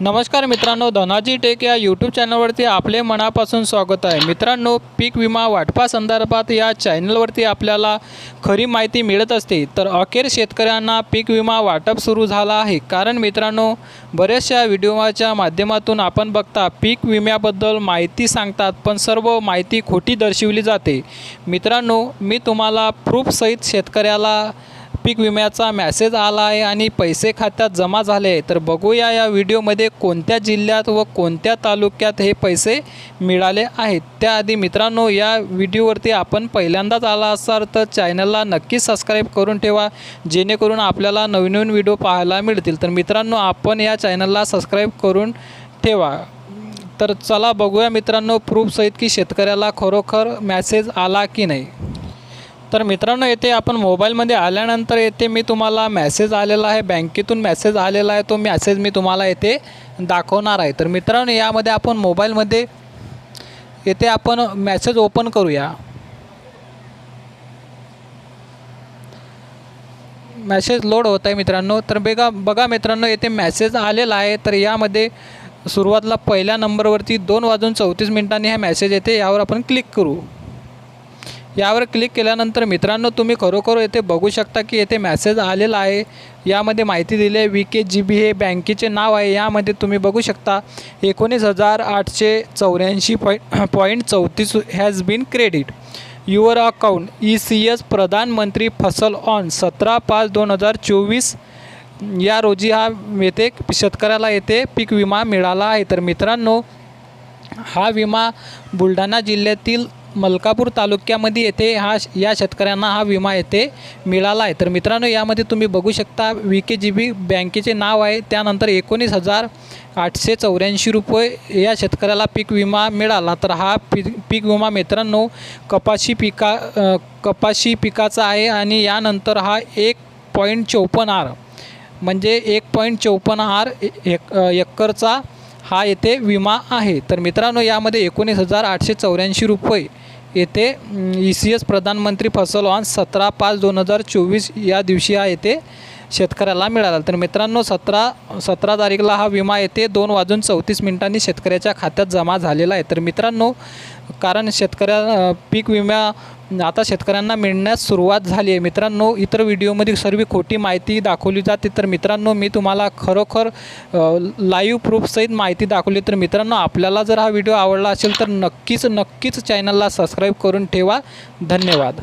नमस्कार मित्रांनो धनाजी टेक या यूट्यूब चॅनलवरती आपले मनापासून स्वागत आहे. मित्रांनो पीक विमा वाटपा संदर्भात या चॅनलवरती आपल्याला खरी माहिती मिळत असते तर अखेर शेतकऱ्यांना पीक विमा वाटप सुरू झाला आहे. कारण मित्रांनो बऱ्याचशा व्हिडिओच्या माध्यमातून आपण बघता पीक विम्याबद्दल माहिती सांगतात पण सर्व माहिती खोटी दर्शविली जाते. मित्रांनो मी तुम्हाला प्रूफसहित शेतकऱ्याला पीक विम्याचा मॅसेज आला आहे आणि पैसे खात्यात जमा झाले आहे. तर बघूया या व्हिडिओमध्ये कोणत्या जिल्ह्यात व कोणत्या तालुक्यात हे पैसे मिळाले आहेत. त्याआधी मित्रांनो या व्हिडिओवरती आपण पहिल्यांदाच आला असाल तर चॅनलला नक्की सबस्क्राईब करून ठेवा. जेणेकरून आपल्याला नवीन नवीन व्हिडिओ पाहायला मिळतील. तर मित्रांनो आपण या चॅनलला सबस्क्राईब करून ठेवा. तर चला बघूया मित्रांनो प्रूफसहित की शेतकऱ्याला खरोखर मॅसेज आला की नाही. तर मित्रांनो येथे आपण मोबाईलमध्ये आल्यानंतर येथे मी तुम्हाला मॅसेज आलेला आहे बँकेतून मॅसेज आलेला आहे. तो मॅसेज मी तुम्हाला येथे दाखवणार आहे. तर मित्रांनो यामध्ये आपण मोबाईलमध्ये येथे आपण मॅसेज ओपन करूया. मॅसेज लोड होत आहे मित्रांनो. तर बेगा बघा मित्रांनो येथे मॅसेज आलेला आहे. तर यामध्ये सुरुवातीला पहिल्या नंबरवरती दोन वाजून चौतीस मिनिटांनी हा मॅसेज येते यावर आपण क्लिक करू. यावर क्लिक केल्यानंतर मित्रांनो तुम्ही खरोखर येथे बघू शकता की येथे मॅसेज आलेला आहे. यामध्ये माहिती दिली आहे वी के जी बी हे बँकेचे नाव आहे. यामध्ये तुम्ही बघू शकता एकोणीस हजार आठशे चौऱ्याऐंशी पॉईंट पॉईंट चौतीस has been credit your account E C S प्रधानमंत्री फसल ऑन सतरा पाच दोन हजार चोवीस. या रोजी हा येथे शेतकऱ्याला येथे पीक विमा मिळाला आहे. तर मित्रांनो हा विमा बुलढाणा जिल्ह्यातील मलकापूर तालुक्यामध्ये येथे हा या शेतकऱ्यांना हा विमा येथे मिळाला आहे. तर मित्रांनो यामध्ये तुम्ही बघू शकता व्ही के जी बी बँकेचे नाव आहे. त्यानंतर एकोणीस हजार आठशे चौऱ्याऐंशी रुपये या शेतकऱ्याला पीक विमा मिळाला. तर हा पी पीक विमा मित्रांनो कपाशी पिका कपाशी पिकाचा आहे आणि यानंतर हा एक पॉईंट चौपन्न आर म्हणजे एक पॉईंट चौपन्न आर एक एकरचा हा येथे विमा आहे. तर मित्रांनो यामध्ये एकोणीस हजार आठशे चौऱ्याऐंशी रुपये येथे ई सी एस प्रधानमंत्री फसल ऑन सतरा पाच दोन हजार चोवीस या दिवशी हा येथे शेतकऱ्याला मिळाला. तर मित्रांनो सतरा सतरा तारीखला हा विमा येते दोन वाजून चौतीस मिनिटांनी शेतकऱ्याच्या खात्यात जमा झालेला आहे. तर मित्रांनो कारण शेतकऱ्या पीक विमा आता शेतकऱ्यांना मिळण्यास सुरुवात झाली आहे. मित्रांनो इतर व्हिडिओमध्ये सर्व खोटी माहिती दाखवली जाते. तर मित्रांनो मी तुम्हाला खरोखर लाईव्ह प्रूफसहित माहिती दाखवली. तर मित्रांनो आपल्याला जर हा व्हिडिओ आवडला असेल तर नक्कीच नक्कीच चॅनलला सबस्क्राईब करून ठेवा. धन्यवाद.